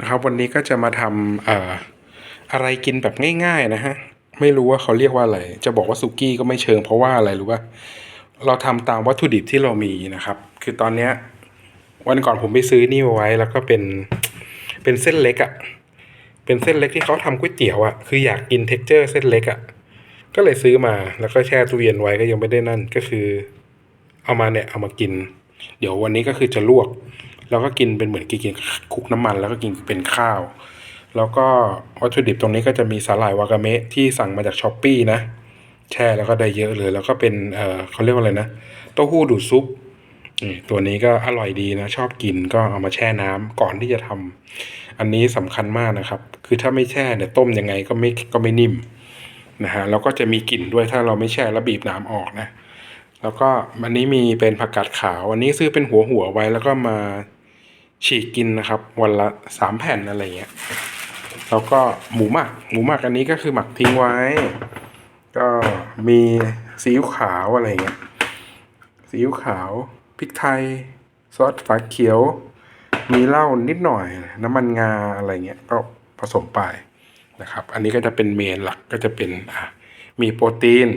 นะครับวันนี้ก็จะมาทำอ่อะไรกินแบบง่าย ๆ นะฮะ ไม่รู้ว่าเขาเรียกว่าอะไร จะบอกว่าสุกี้ก็ไม่เชิงเพราะว่าอะไรรู้ป่ะเราทำตามวัตถุดิบที่เรามีนะครับ คือตอนเนี้ยวันก่อนผมไปซื้อนี่มาไว้ แล้วก็เป็นเป็นเส้นเล็กอะ่ะเป็นเส้นเล็กที่เขาทำก๋วยเตี๋ยวอะ่ะคืออยากกินเท็กเจอร์เส้นเล็กอะ่ะก็เลยซื้อมาแล้วก็แช่ตู้เย็นไว้ก็ยังไม่ได้นั่นก็คือ เอามาเนี่ยเอามากิน เดี๋ยววันนี้ก็คือจะลวก แล้วก็กินเป็นเหมือนกินคลุกน้ำมัน แล้วก็กินเป็นข้าว แล้วก็วัตถุดิบตรงนี้ก็จะมีสาหร่ายวากาเมะที่สั่งมาจากช้อปปีนะ แช่แล้วก็ได้เยอะเลย แล้วก็เป็นเออเขาเรียกว่าอะไรนะเต้าหู้ดูดซุปนี่ตัวนี้ก็อร่อยดีนะ ชอบกินก็เอามาแช่น้ำก่อนที่จะทำอันนี้สำคัญมากนะครับ คือถ้าไม่แช่เนี่ยต้มยังไงก็ไม่ก็ไม่นิ่มนะฮะแล้วก็จะมีกลิ่นด้วยถ้าเราไม่แช่แล้วบีบน้ำออกนะ แล้วก็อันนี้มีเป็นผักกาดขาว อันนี้ซื้อเป็นหัวหัวไว้แล้วก็มา ฉีกกินนะครับ วันละสามแผ่นอะไรเงี้ยแล้วก็หมูหมัก หมูหมักอันนี้ก็คือหมักทิ้งไว้ ก็มีซีอิ๊วขาวอะไรเงี้ยซีอิ๊วขาวพริกไทย ซอสฝาเขียว มีเหล้านิดหน่อย น้ำมันงาอะไรเงี้ยก็ผสมไปนะครับ อันนี้ก็จะเป็นเมนหลักก็จะเป็นอะมีโปรตีน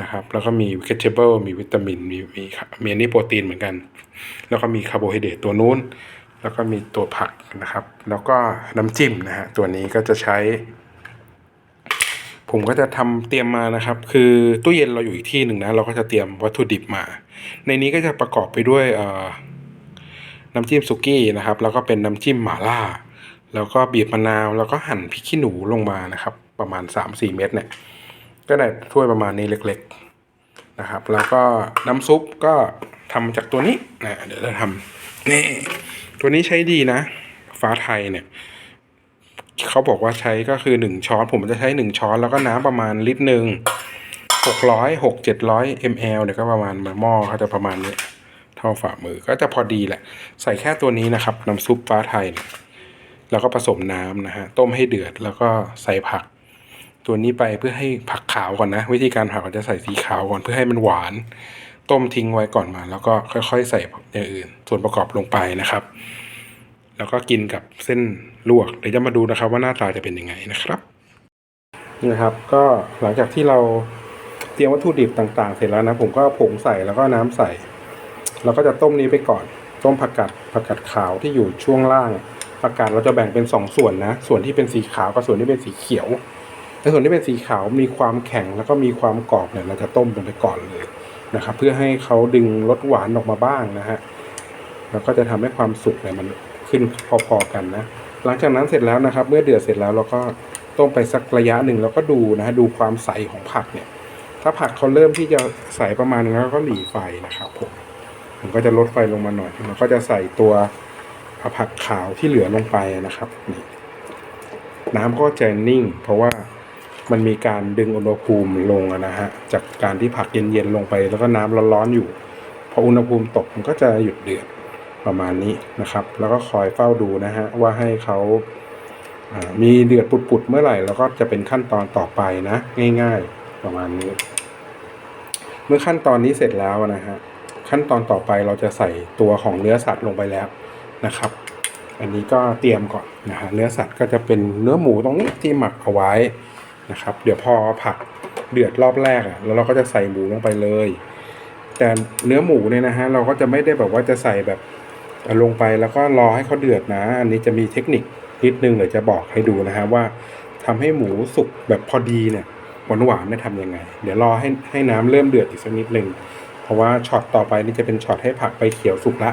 นะครับ แล้วก็มี vegetable มีวิตามิน มีมีมีนนี้โปรตีนเหมือนกัน แล้วก็มีคาร์โบไฮเดรตตัวนู้น แล้วก็มีตัวผักนะครับ แล้วก็น้ำจิ้มนะฮะตัวนี้ก็จะใช้ ผมก็จะทำเตรียมมานะครับ คือตู้เย็นเราอยู่อีกที่หนึ่งนะ เราก็จะเตรียมวัตถุดิบมา ในนี้ก็จะประกอบไปด้วยน้ำจิ้มสุกี้นะครับ แล้วก็เป็นน้ำจิ้มหม่าล่า แล้วก็บีบมะนาว แล้วก็หั่นพริกขี้หนูลงมานะครับ ประมาณ 3-4 เม็ดเนี่ย ก็ได้ถ้วยประมาณนี้เล็ก ๆนะครับ แล้วก็น้ำซุปก็ทำจากตัวนี้นะเดี๋ยวจะทำนี่ ตัวนี้ใช้ดีนะ ฟ้าไทยเนี่ยเขาบอกว่าใช้ก็คือหนึ่งช้อน ผมจะใช้หนึ่งช้อนแล้วก็น้ำประมาณลิตรหนึ่งหกร้อยหกเจ็ดร้อยมลเนี่ยก็ประมาณหม้อเขาจะประมาณนี้เท่าฝ่ามือก็จะพอดีแหละ ใส่แค่ตัวนี้นะครับน้ำซุปฟ้าไทยเนี่ยแล้วก็ผสมน้ำนะฮะต้มให้เดือดแล้วก็ใส่ผัก ตัวนี้ไปเพื่อให้ผักขาวก่อนนะ วิธีการผักเราจะใส่สีขาวก่อนเพื่อให้มันหวาน ต้มทิ้งไว้ก่อนมา แล้วก็ค่อย ๆ ใส่อย่างอื่น ส่วนประกอบลงไปนะครับ แล้วก็กินกับเส้นลวกเดี๋ยวจะมาดูนะครับ ว่าหน้าตาจะเป็นยังไงนะครับนี่นะครับ ก็หลังจากที่เราเตรียมวัตถุดิบต่างๆ เสร็จแล้วนะ ผมก็ผงใส่แล้วก็น้ำใส่เราก็จะต้มนี้ไปก่อน ต้มผักกาดผักกาดขาวที่อยู่ช่วงล่างผักกาดเราจะแบ่งเป็นสองส่วนนะ ส่วนที่เป็นสีขาวกับส่วนที่เป็นสีเขียวในส่วนที่เป็นสีขาวมีความแข็งแล้วก็มีความกรอบเนี่ยเราจะต้มลงไปก่อนเลยนะครับ เพื่อให้เขาดึงรสหวานออกมาบ้างนะฮะแล้วก็จะทำให้ความสุกเนี่ยมัน ขึ้นพอๆกันนะ หลังจากนั้นเสร็จแล้วนะครับ เมื่อเดือดเสร็จแล้วเราก็ต้มไปสักระยะหนึ่งแล้วก็ดูนะฮะดูความใสของผักเนี่ย ถ้าผักเขาเริ่มที่จะใสประมาณนึงแล้วก็หลีไฟนะครับผมผมก็จะลดไฟลงมาหน่อยแล้วก็จะใส่ตัวผักขาวที่เหลือลงไปนะครับนี่น้ำก็จะนิ่ง เพราะว่ามันมีการดึงอุณหภูมิลงนะฮะจากการที่ผักเย็นๆลงไป แล้วก็น้ำร้อนๆอยู่พออุณหภูมิตกมันก็จะหยุดเดือด ประมาณนี้นะครับ แล้วก็คอยเฝ้าดูนะฮะว่าให้เขาามีเดือดปุดๆเมื่อไหร่ แล้วก็จะเป็นขั้นตอนต่อไปนะ ง่าย ๆ ประมาณนี้ เมื่อขั้นตอนนี้เสร็จแล้วนะฮะขั้นตอนต่อไปเราจะใส่ตัวของเนื้อสัตว์ลงไปแล้วนะครับ อันนี้ก็เตรียมก่อนนะฮะเนื้อสัตว์ก็จะเป็นเนื้อหมูตรงนี้ที่หมักเอาไว้นะครับ เดี๋ยวพอผักเดือดรอบแรกอะแล้วเราก็จะใส่หมูลงไปเลย แต่เนื้อหมูเนี่ยนะฮะเราก็จะไม่ได้แบบว่าจะใส่แบบ เอาลงไปแล้วก็รอให้เขาเดือดนะ อันนี้จะมีเทคนิคนิดนึงเดี๋ยวจะบอกให้ดูนะฮะว่าทำให้หมูสุกแบบพอดีเนี่ยหวานหวานๆเนี่ยทำยังไง เดี๋ยวรอให้ให้น้ำเริ่มเดือดอีกสักนิดหนึ่งเพราะว่าช็อตต่อไปนี่จะเป็นช็อตให้ผักไปเขียวสุกละ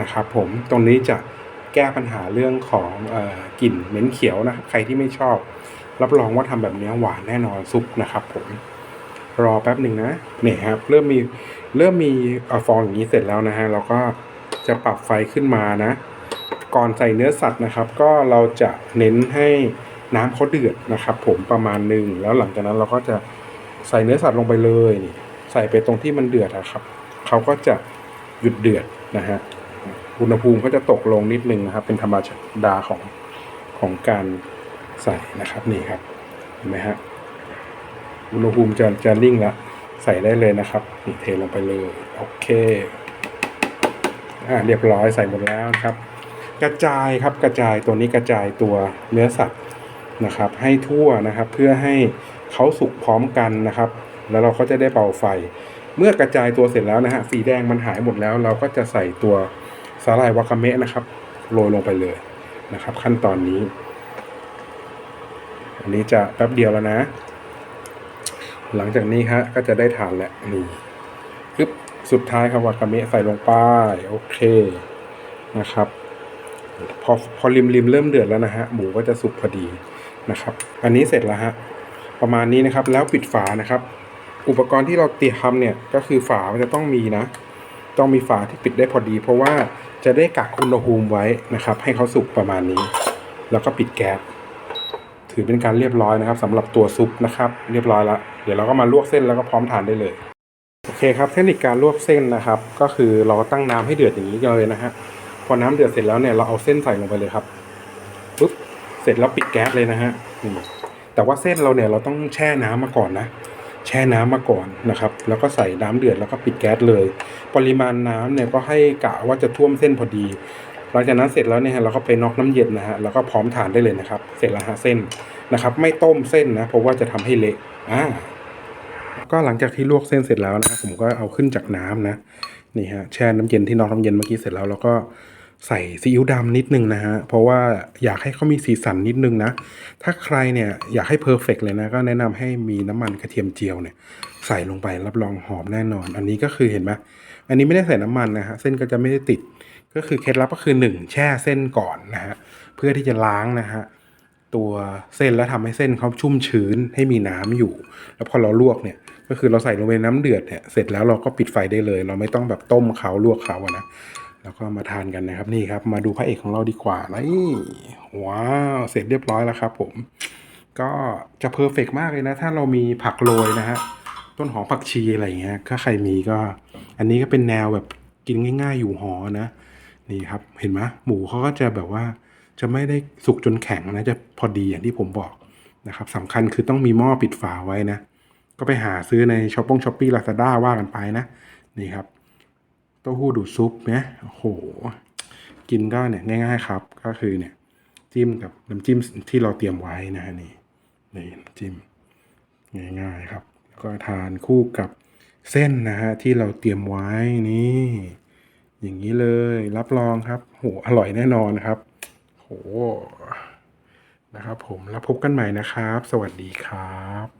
นะครับผมตรงนี้จะแก้ปัญหาเรื่องของอกลิ่นเหม็นเขียวนะครับใครที่ไม่ชอบ รับรองว่าทำแบบนี้หวานแน่นอนซุปนะครับผมรอแป๊บหนึ่งนะเนี่ยครับเริ่มมีเริ่มมีอฟองอย่างนี้เสร็จแล้วนะฮะเราก็ จะปรับไฟขึ้นมานะ ก่อนใส่เนื้อสัตว์นะครับ ก็เราจะเน้นให้น้ำเขาเดือดนะครับ ผมประมาณหนึ่งแล้วหลังจากนั้นเราก็จะใส่เนื้อสัตว์ลงไปเลยนี่ใส่ไปตรงที่มันเดือดนะครับเขาก็จะหยุดเดือดนะฮะอุณหภูมิก็จะตกลงนิดนึงนะครับ เป็นธรรมดาของของการใส่นะครับนี่ครับเห็นไหมฮะอุณหภูมิจะจะนิ่งแล้วใส่ได้เลยนะครับนี่เทลงไปเลย โอเค อ่าเรียบร้อยใส่หมดแล้วครับ กระจายครับกระจายตัวนี้กระจายตัวเนื้อสัตว์นะครับ ให้ทั่วนะครับเพื่อให้เขาสุกพร้อมกันนะครับ แล้วเราก็จะได้เบาไฟ เมื่อกระจายตัวเสร็จแล้วนะฮะสีแดงมันหายหมดแล้ว เราก็จะใส่ตัวสาหร่ายวากาเมะนะครับโรยลงไปเลยนะครับ ขั้นตอนนี้ อันนี้จะแป๊บเดียวแล้วนะ หลังจากนี้ฮะก็จะได้ทานแล้วนี่ปึ๊บ สุดท้ายครับวากาเมะใส่ลงไปโอเคนะครับ พอพอริมริมเริ่มเดือดแล้วนะฮะหมูก็จะสุกพอดีนะครับ อันนี้เสร็จแล้วฮะประมาณนี้นะครับแล้วปิดฝานะครับ อุปกรณ์ที่เราเตรียมทำเนี่ยก็คือฝามันจะต้องมีนะ ต้องมีฝาที่ปิดได้พอดี เพราะว่าจะได้กักอุณหภูมิไว้นะครับ ให้เขาสุกประมาณนี้ แล้วก็ปิดแก๊สถือเป็นการเรียบร้อยนะครับสำหรับตัวซุปนะครับ เรียบร้อยล้วเดี๋ยวเราก็มาลวกเส้นแล้วก็พร้อมทานได้เลย โอเคครับเทคนิคการลวกเส้นนะครับ ก็คือเราตั้งน้ำให้เดือดอย่างนี้เลยนะฮะพอน้ำเดือดเสร็จแล้วเนี่ยเราเอาเส้นใส่ลงไปเลยครับปุ๊บเสร็จแล้วปิดแก๊สเลยนะฮะแต่ว่าเส้นเราเนี่ยเราต้องแช่น้ำมาก่อนนะ แช่น้ำมาก่อนนะครับ แล้วก็ใส่น้ำเดือดแล้วก็ปิดแก๊สเลย ปริมาณน้ำเนี่ยก็ให้กะว่าจะท่วมเส้นพอดีหลังจากนั้นเสร็จแล้วเนี่ยเราก็ไปน็อกน้ำเย็นนะฮะแล้วก็พร้อมทานได้เลยนะครับ เสร็จแล้วฮะเส้นนะครับ ไม่ต้มเส้นนะเพราะว่าจะทำให้เละอ่า ก็หลังจากที่ลวกเส้นเสร็จแล้วนะครับผมก็เอาขึ้นจากน้ำนะนี่ฮะแช่น้ำเย็นที่นอกน้ำเย็นเมื่อกี้เสร็จแล้วเราก็ใส่ซีอิ๊วดำนิดนึงนะฮะ เพราะว่าอยากให้เขามีสีสันนิดนึงนะ ถ้าใครเนี่ยอยากให้เพอร์เฟกเลยนะ ก็แนะนำให้มีน้ำมันกระเทียมเจียวเนี่ย ใส่ลงไปรับรองหอมแน่นอน อันนี้ก็คือเห็นไหมอันนี้ไม่ได้ใส่น้ำมันนะฮะ เส้นก็จะไม่ได้ติด ก็คือเคล็ดลับก็คือหนึ่งแช่เส้นก่อนนะฮะ เพื่อที่จะล้างนะฮะ ตัวเส้นแล้วทำให้เส้นเขาชุ่มชื้นให้มีน้ำอยู่ แล้วพอเราลวกเนี่ยก็คือเราใส่ลงไปในน้ำเดือดเนี่ยเสร็จแล้วเราก็ปิดไฟได้เลย เราไม่ต้องแบบต้มเขาลวกเขาอะนะแล้วก็มาทานกันนะครับนี่ครับมาดูพระเอกของเราดีกว่านี่ว้าวเสร็จเรียบร้อยแล้วครับผม ก็จะเพอร์เฟกมากเลยนะ ถ้าเรามีผักโรยนะฮะต้นหอมผักชีอะไรเงี้ยถ้าใครมีก็ อันนี้ก็เป็นแนวแบบกินง่าย ๆ อยู่หอนะ นี่ครับเห็นไหมหมูเขาก็จะแบบว่า จะไม่ได้สุกจนแข็งนะจะพอดีอย่างที่ผมบอกนะครับสำคัญคือต้องมีหม้อปิดฝาไว้นะ ก็ไปหาซื้อในช้อปปงช้อปปี้ลาซาด้าว่ากันไปนะ นี่ครับเต้าหู้ดูดซุปเนี่ยโอ้โห กินก็เนี่ยง่ายๆครับ ก็คือเนี่ยจิ้มกับน้ำจิ้มที่เราเตรียมไว้นะฮะนี่นี่จิ้มง่ายๆครับ แล้วก็ทานคู่กับเส้นนะฮะที่เราเตรียมไว้นี่ อย่างนี้เลยรับรองครับโหอร่อยแน่นอนครับ นะครับผมแล้วพบกันใหม่นะครับ สวัสดีครับ